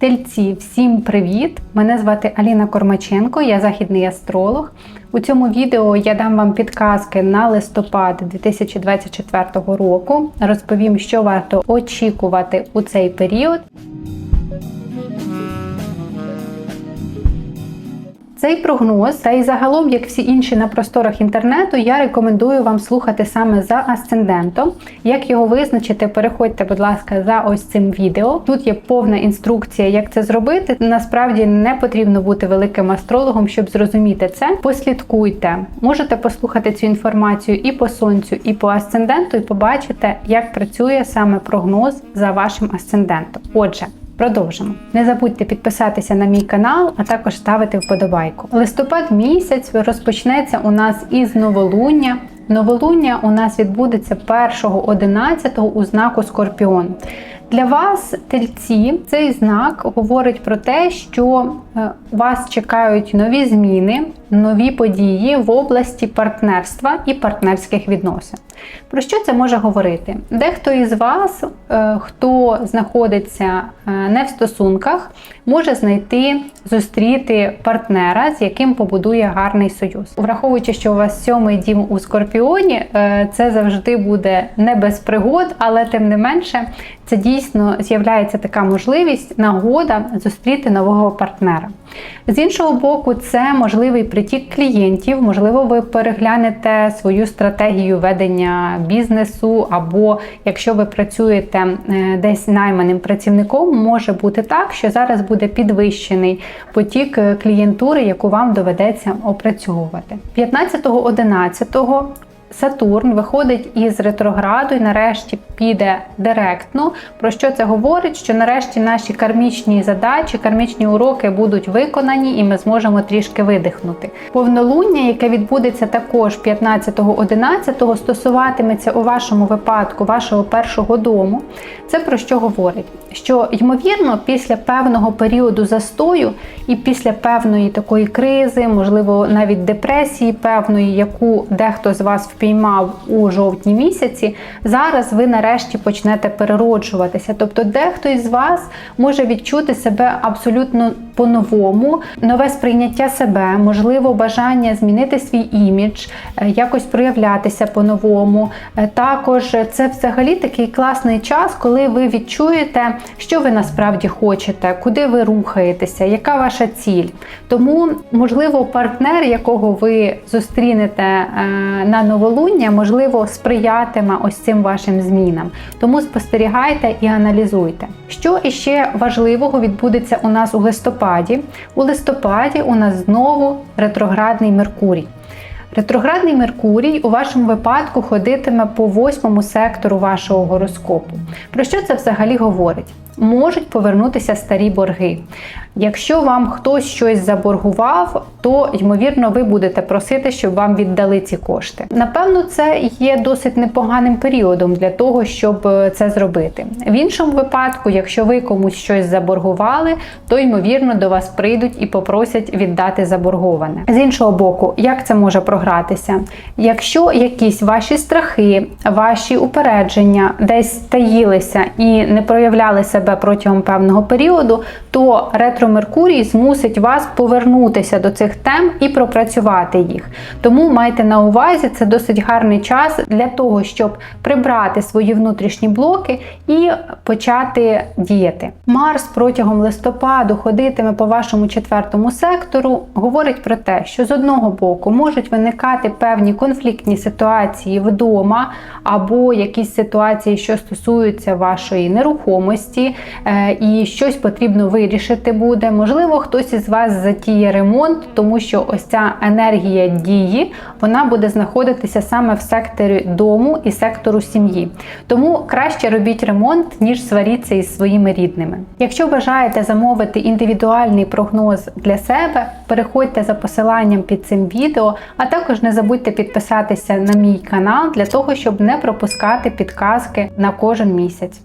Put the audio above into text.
Тельці, всім привіт! Мене звати Аліна Кормаченко, я західний астролог. У цьому відео я дам вам підказки на листопад 2024 року. Розповім, що варто очікувати у цей період. Цей прогноз, та й загалом, як всі інші на просторах інтернету, я рекомендую вам слухати саме за асцендентом. Як його визначити, переходьте, будь ласка, за ось цим відео. Тут є повна інструкція, як це зробити. Насправді не потрібно бути великим астрологом, щоб зрозуміти це. Послідкуйте, можете послухати цю інформацію і по сонцю, і по асценденту, і побачите, як працює саме прогноз за вашим асцендентом. Отже. Продовжимо. Не забудьте підписатися на мій канал, а також ставити вподобайку. Листопад місяць розпочнеться у нас із новолуння. Новолуння у нас відбудеться 1.11 у знаку Скорпіон. Для вас, тельці, цей знак говорить про те, що е, вас чекають нові зміни, нові події в області партнерства і партнерських відносин. Про що це може говорити? Дехто із вас, е, хто знаходиться е, не в стосунках, може знайти, зустріти партнера, з яким побудує гарний союз. Враховуючи, що у вас сьомий дім у Скорпіоні, це завжди буде не без пригод, але тим не менше, це дійсно з'являється така можливість, нагода зустріти нового партнера. З іншого боку, це можливий притік клієнтів, можливо, ви переглянете свою стратегію ведення бізнесу, або якщо ви працюєте е, десь найманим працівником, може бути так, що зараз буде підвищений потік е, клієнтури, яку вам доведеться опрацьовувати. 15.11 Сатурн виходить із ретрограду і нарешті піде директно. Про що це говорить? Що нарешті наші кармічні задачі, кармічні уроки будуть виконані, і ми зможемо трішки видихнути. Повнолуння, яке відбудеться також 15-11, стосуватиметься у вашому випадку вашого першого дому. Це про що говорить? Що ймовірно, після певного періоду застою і після певної такої кризи, можливо, навіть депресії, певної, яку дехто з вас впіймав у жовтні місяці, зараз ви нарешті почнете перероджуватися. Тобто, дехто із вас може відчути себе абсолютно по-новому, нове сприйняття себе, можливо, бажання змінити свій імідж, е, якось проявлятися по-новому. Е, також це взагалі такий класний час, коли ви відчуєте, що ви насправді хочете, куди ви рухаєтеся, яка ваша ціль. Тому, можливо, партнер, якого ви зустрінете е, на новолуння, можливо, сприятиме ось цим вашим змінам. Тому спостерігайте і аналізуйте. Що іще важливого відбудеться у нас у листопаді? У листопаді у нас знову ретроградний Меркурій. Ретроградний Меркурій у вашому випадку ходитиме по восьмому сектору вашого гороскопу. Про що це взагалі говорить? Можуть повернутися старі борги. Якщо вам хтось щось заборгував, то ймовірно ви будете просити, щоб вам віддали ці кошти. Напевно, це є досить непоганим періодом для того, щоб е, це зробити. В іншому випадку, якщо ви комусь щось заборгували, то ймовірно до вас прийдуть і попросять віддати заборговане. З іншого боку, як це може програтися? Якщо якісь ваші страхи, ваші упередження десь таїлися і не проявляли себе протягом певного періоду, то ретро Меркурій змусить вас повернутися до цих тем і пропрацювати їх. Тому майте на увазі, це досить гарний час для того, щоб прибрати свої внутрішні блоки і почати діяти. Марс протягом листопаду ходитиме по вашому четвертому сектору, говорить про те, що з одного боку можуть виникати певні конфліктні ситуації вдома, або якісь ситуації, що стосуються вашої нерухомості, е, і щось потрібно вирішити буде. Можливо, хтось із вас затіє ремонт, тому що ось ця енергія дії вона буде знаходитися саме в секторі дому і сектору сім'ї. Тому краще робіть ремонт, ніж сваріться із своїми рідними. Якщо бажаєте замовити індивідуальний прогноз для себе, переходьте за посиланням під цим відео, а також не забудьте підписатися на мій канал для того, щоб не пропускати підказки на кожен місяць.